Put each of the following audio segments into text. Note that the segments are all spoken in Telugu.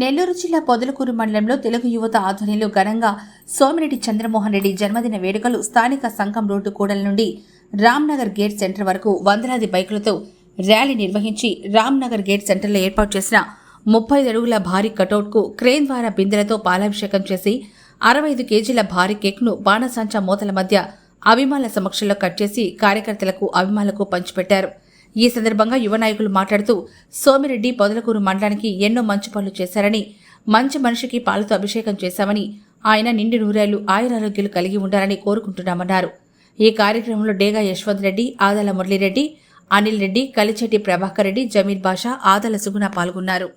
నెల్లూరు జిల్లా పొదలకూరు మండలంలో తెలుగు యువత ఆధ్వర్యంలో ఘనంగా సోమిరెడ్డి చంద్రమోహన్ రెడ్డి జన్మదిన వేడుకలు స్థానిక సంఘం రోడ్డు కూడల నుండి రామ్నగర్ గేట్ సెంటర్ వరకు వందలాది బైకులతో ర్యాలీ నిర్వహించి రామ్నగర్ గేట్ సెంటర్లో ఏర్పాటు చేసిన ముప్పై అడుగుల భారీ కటౌట్కు క్రేన్ ద్వారా బిందెలతో పాలాభిషేకం చేసి అరవై ఐదు కేజీల భారీ కేక్ను బాణసంచా మూతల మధ్య అభిమానుల సమక్షంలో కట్ చేసి కార్యకర్తలకు అభిమానులకు పంచిపెట్టారు. ఈ సందర్భంగా యువ నాయకులు మాట్లాడుతూ సోమిరెడ్డి పొదలకూరు మండలానికి ఎన్నో మంచి పనులు చేశారని మంచి మనిషికి పాలతో అభిషేకం చేశామని ఆయన నిండి నూరేళ్ళు ఆయురారోగ్యాలు కలిగి ఉండాలని కోరుకుంటున్నామన్నారు. ఈ కార్యక్రమంలో డేగా యశ్వంత్ రెడ్డి ఆదాల మురళీరెడ్డి అనిల్ రెడ్డి కలిచెట్టి ప్రభాకర్ రెడ్డి జమీర్ బాషా ఆదాల సుగుణ పాల్గొన్నారు.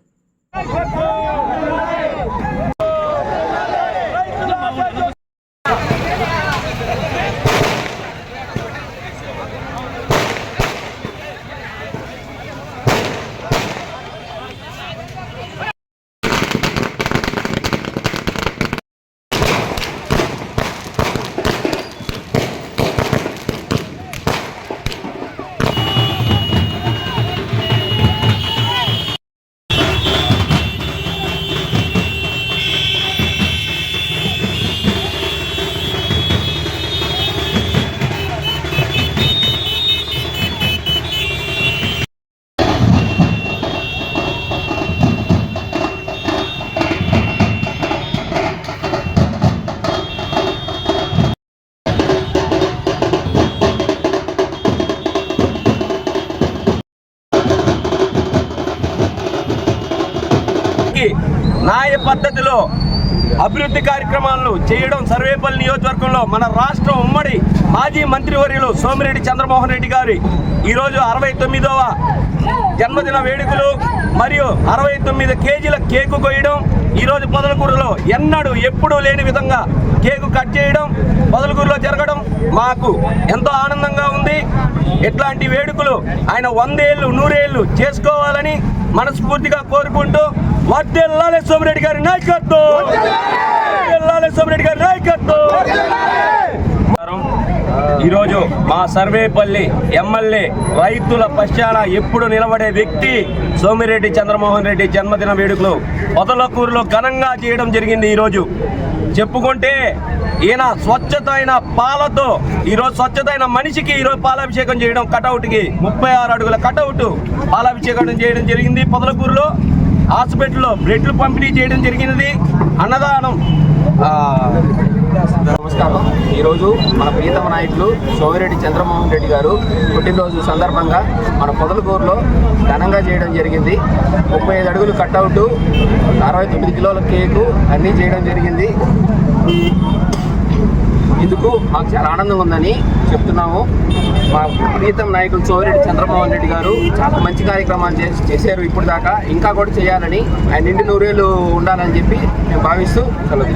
న్యాయ పద్ధతిలో అభివృద్ధి కార్యక్రమాలను చేయడం సర్వేపల్లి నియోజకవర్గంలో మన రాష్ట్రం ఉమ్మడి మాజీ మంత్రివర్యులు సోమిరెడ్డి చంద్రమోహన్ రెడ్డి గారి ఈరోజు అరవై తొమ్మిదవ జన్మదిన వేడుకలు మరియు అరవై తొమ్మిది కేజీల కేకు కొయ్యడం. ఈరోజు పొదలకూరులో ఎన్నడూ ఎప్పుడూ లేని విధంగా కేకు కట్ చేయడం పొదలకూరులో జరగడం మాకు ఎంతో ఆనందంగా ఉంది. ఇట్లాంటి వేడుకలు ఆయన వందేళ్ళు నూరేళ్ళు చేసుకోవాలని మనస్ఫూర్తిగా కోరుకుంటూ వర్దెల్లాలే సోమిరెడ్డి గారి నాయకత్వం. వర్ధిల్లాలే సోమిరెడ్డి గారి నాయకత్వం. ఈరోజు మా సర్వేపల్లి ఎమ్మెల్యే రైతుల పశ్చాన ఎప్పుడు నిలబడే వ్యక్తి సోమిరెడ్డి చంద్రమోహన్ రెడ్డి జన్మదిన వేడుకలు పొదలకూరులో ఘనంగా చేయడం జరిగింది ఈరోజు. చెప్పుకుంటే ఈయన స్వచ్ఛతైన పాలతో ఈరోజు స్వచ్ఛతైన మనిషికి ఈరోజు పాలాభిషేకం చేయడం కటౌట్కి ముప్పై ఆరు అడుగుల కటౌట్ పాలాభిషేకం చేయడం జరిగింది పొదలకూరులో. హాస్పిటల్లో బ్లడ్లు పంపిణీ చేయడం జరిగినది. అన్నదానం. నమస్కారం. ఈరోజు మన ప్రియతమ నాయకులు సోమిరెడ్డి చంద్రమోహన్ రెడ్డి గారు పుట్టినరోజు సందర్భంగా మన పొదలకూరులో ఘనంగా చేయడం జరిగింది. ముప్పై ఐదు అడుగులు కట్అవుట్ అరవై తొమ్మిది కిలోల కేకు అన్నీ చేయడం జరిగింది. ఇందుకు మాకు చాలా ఆనందంగా ఉందని చెప్తున్నాము. మా ప్రీతం నాయకులు సోమిరెడ్డి చంద్రమోహన్ రెడ్డి గారు చాలా మంచి కార్యక్రమాలు చేసి చేశారు ఇప్పుడు దాకా ఇంకా కూడా చేయాలని ఆయన నిండి నూరేళ్ళు ఉండాలని చెప్పి మేము భావిస్తూ సెలవు